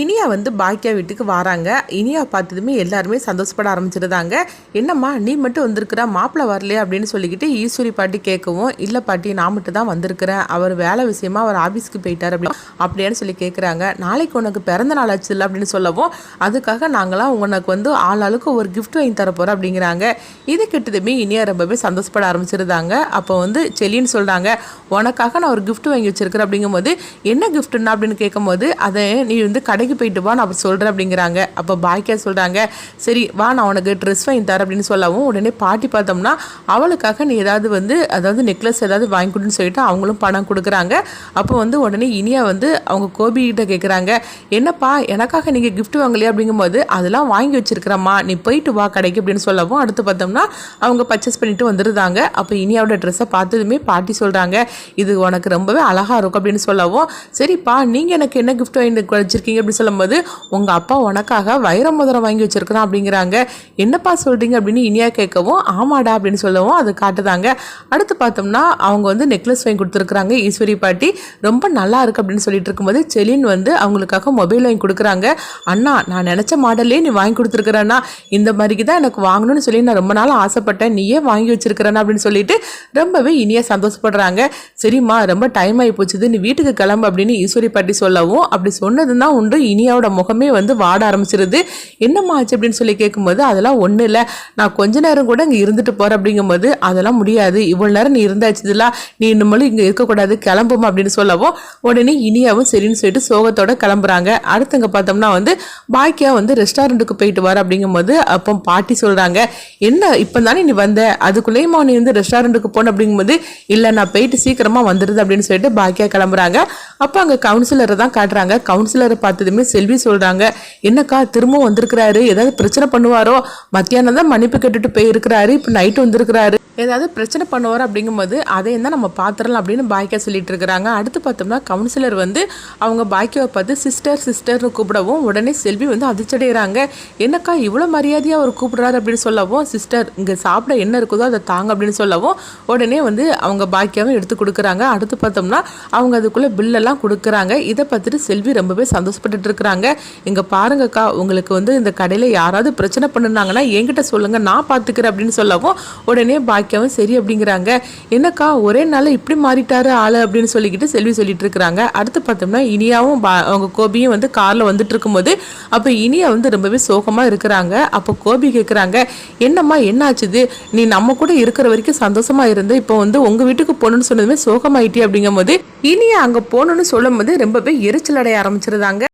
இனியா வந்து பாக்கியா வீட்டுக்கு வராங்க. இனியா பார்த்ததுமே எல்லாருமே சந்தோஷப்பட ஆரம்பிச்சிருந்தாங்க. என்னம்மா நீ மட்டும் வந்திருக்கிற? மாப்பிள்ளை வரலையே? அப்படின்னு சொல்லிக்கிட்டு ஈஸ்வரி பாட்டி கேட்கவும் இல்லை பாட்டி நான் மட்டும் தான் வந்திருக்கிறேன். அவர் வேலை விஷயமா அவர் ஆஃபீஸ்க்கு போயிட்டார் அப்படி அப்படின்னு சொல்லி கேட்குறாங்க நாளைக்கு உனக்கு பிறந்த நாள் ஆச்சு இல்லை? அப்படின்னு சொல்லவும் அதுக்காக நாங்களாம் உனக்கு வந்து ஆளாளுக்கு ஒரு கிஃப்ட் வாங்கி தர போகிறோம் அப்படிங்கிறாங்க. இது கிட்டதுமே இனியா ரொம்பவே சந்தோஷப்பட ஆரம்பிச்சிருந்தாங்க. அப்போ வந்து செல்லின்னு சொல்கிறாங்க உனக்காக நான் ஒரு கிஃப்ட் வாங்கி வச்சிருக்கிறேன் அப்படிங்கும்போது என்ன கிஃப்ட்னா அப்படின்னு கேட்கும்போது அதை நீ வந்து கடை கடைக்கு போயிட்டு வா நான் அப்போ சொல்கிறேன் அப்படிங்கிறாங்க. அப்போ பாக்கியா சொல்கிறாங்க சரி வா நான் உனக்கு ட்ரெஸ் வாங்கி தரேன் அப்படின்னு சொல்லவும் உடனே பாட்டி பார்த்தோம்னா அவளுக்காக நீ ஏதாவது வந்து அதாவது நெக்லஸ் ஏதாவது வாங்கி கொடுன்னு சொல்லிட்டு அவங்களும் பணம் கொடுக்குறாங்க. அப்போ வந்து உடனே இனியா வந்து அவங்க கோபிகிட்ட கேட்குறாங்க என்னப்பா எனக்காக நீங்கள் கிஃப்ட் வாங்கலையா? அப்படிங்கும்போது அதெல்லாம் வாங்கி வச்சிருக்கிறம்மா நீ போயிட்டு வா கடைக்கு அப்படின்னு சொல்லவும் அடுத்து பார்த்தோம்னா அவங்க பர்ச்சேஸ் பண்ணிட்டு வந்துருந்தாங்க அப்போ இனியாவோட ட்ரெஸ்ஸை பார்த்ததுமே பாட்டி சொல்கிறாங்க இது உனக்கு ரொம்பவே அழகாக இருக்கும் அப்படின்னு சொல்லவும் சரிப்பா நீங்கள் எனக்கு என்ன கிஃப்ட் வாங்கி வச்சிருக்கீங்க? அப்படின்னு சொல்லும்போது உங்கள் அப்பா உனக்காக வைர மோதிரம் வாங்கி வச்சிருக்கிறான் அப்படிங்கிறாங்க. என்னப்பா சொல்கிறீங்க அப்படின்னு இனியா கேட்கவும் ஆமாடா அப்படின்னு சொல்லவும் அது காட்டுதாங்க. அடுத்து பார்த்தோம்னா அவங்க வந்து நெக்லஸ் வாங்கி கொடுத்துருக்குறாங்க ஈஸ்வரி பாட்டி ரொம்ப நல்லா இருக்குது அப்படின்னு சொல்லிட்டு இருக்கும்போது செலின் வந்து அவங்களுக்காக மொபைல் வாங்கி கொடுக்குறாங்க. அண்ணா நான் நினச்ச மாடல்லே நீ வாங்கி கொடுத்துருக்குறேன்னா இந்த மாதிரிக்கு தான் எனக்கு வாங்கணும்னு சொல்லி நான் ரொம்ப நாள் ஆசைப்பட்டேன். நீயே வாங்கி வச்சிருக்கிறேன்னா அப்படின்னு சொல்லிட்டு ரொம்பவே இனியாக சந்தோஷப்படுறாங்க. சரிம்மா ரொம்ப டைம் ஆகி போச்சுது. நீ வீட்டுக்கு கிளம்பு அப்படின்னு ஈஸ்வரி பாட்டி சொல்லவும் அப்படி சொன்னது தான் உண்டு. இனியாவோட முகமே வந்து வாட ஆரம்பிச்சிருது. என்னம்மா ஆச்சு அப்படின்னு சொல்லி கேட்கும்போது அதெல்லாம் ஒன்றும் இல்லை. நான் கொஞ்ச நேரம் கூட இங்கே இருந்துட்டு போகிறேன் அப்படிங்கும்போது அதெல்லாம் முடியாது. இவ்வளோ நேரம் நீ இருந்தாச்சுதுல நீ இன்னும் இங்கே இருக்கக்கூடாது. கிளம்புமா? அப்படின்னு சொல்லவும் உடனே இனியாவும் சரின்னு சொல்லிட்டு சோகத்தோட கிளம்புறாங்க. அடுத்தங்க பார்த்தோம்னா வந்து பாக்கியா வந்து ரெஸ்டாரண்ட்டுக்கு போயிட்டு வர. அப்படிங்கும்போது அப்போ பாட்டி சொல்கிறாங்க என்ன? இப்போ தானே நீ வந்த? அதுக்குள்ளேயுமா நீ வந்து ரெஸ்டாரண்ட்டுக்கு போன? அப்படிங்கும்போது இல்லை நான் போயிட்டு சீக்கிரமாக வந்துடுது. அப்படின்னு சொல்லிட்டு பாக்கியா கிளம்புறாங்க. அப்போ அங்கே கவுன்சிலரை தான் காட்டுறாங்க. கவுன்சிலரை பார்த்தது பார்த்ததுமே செல்வி சொல்கிறாங்க என்னக்கா திரும்பவும் வந்திருக்கிறாரு? ஏதாவது பிரச்சனை பண்ணுவாரோ? மத்தியானம் தான் மன்னிப்பு கேட்டுட்டு போயிருக்கிறாரு. இப்போ நைட்டு வந்திருக்கிறாரு. ஏதாவது பிரச்சனை பண்ணுவார் அப்படிங்கும்போது அதையும் தான் நம்ம பார்த்துடலாம் அப்படின்னு பாய்க்கா சொல்லிட்டு இருக்கிறாங்க. அடுத்து பார்த்தோம்னா கவுன்சிலர் வந்து அவங்க பாய்க்காவை பார்த்து சிஸ்டர் சிஸ்டர்னு கூப்பிடவும் உடனே செல்வி வந்து அதிர்ச்சடைகிறாங்க என்னக்கா இவ்வளோ மரியாதையாக அவர் கூப்பிடுறாரு அப்படின்னு சொல்லவும் சிஸ்டர் இங்கே சாப்பிட என்ன இருக்குதோ அதை தாங்க அப்படின்னு சொல்லவும் உடனே வந்து அவங்க பாக்கியாவும் எடுத்து கொடுக்குறாங்க. அடுத்து பார்த்தோம்னா அவங்க அதுக்குள்ளே பில்லெல்லாம் கொடுக்குறாங்க. இதை பார்த்துட்டு செல்வி ரொம்பவே சந்தோஷப்பட்டுட்டு இருக்கிறாங்க. இங்கே பாருங்கக்கா உங்களுக்கு வந்து இந்த கடையில் யாராவது பிரச்சனை பண்ணுனாங்கன்னா என்கிட்ட சொல்லுங்கள் நான் பார்த்துக்கிறேன் அப்படின்னு சொல்லவும் உடனே பாய் பாக்கியாவும் சரி அப்படிங்கிறாங்க. என்னக்கா ஒரே நாளில் இப்படி மாறிட்டாரு ஆளு அப்படின்னு சொல்லிக்கிட்டு செல்வி சொல்லிட்டு இருக்கிறாங்க. அடுத்து பார்த்தோம்னா இனியாவும் பா- அவங்க கோபியும் வந்து காரில் வந்துட்டு இருக்கும்போது அப்போ இனியா வந்து ரொம்பவே சோகமாக இருக்கிறாங்க. அப்போ கோபி கேட்குறாங்க என்னம்மா என்னாச்சுது நீ நம்ம கூட இருக்கிற வரைக்கும் சந்தோஷமா இருந்த இப்போ வந்து உங்க வீட்டுக்கு போகணும்னு சொன்னதுமே சோகமாயிட்டி அப்படிங்கும்போது இனியா அங்கே போகணும்னு சொல்லும் போது ரொம்பவே எரிச்சல் அடைய ஆரம்பிச்சிருந்தாங்க.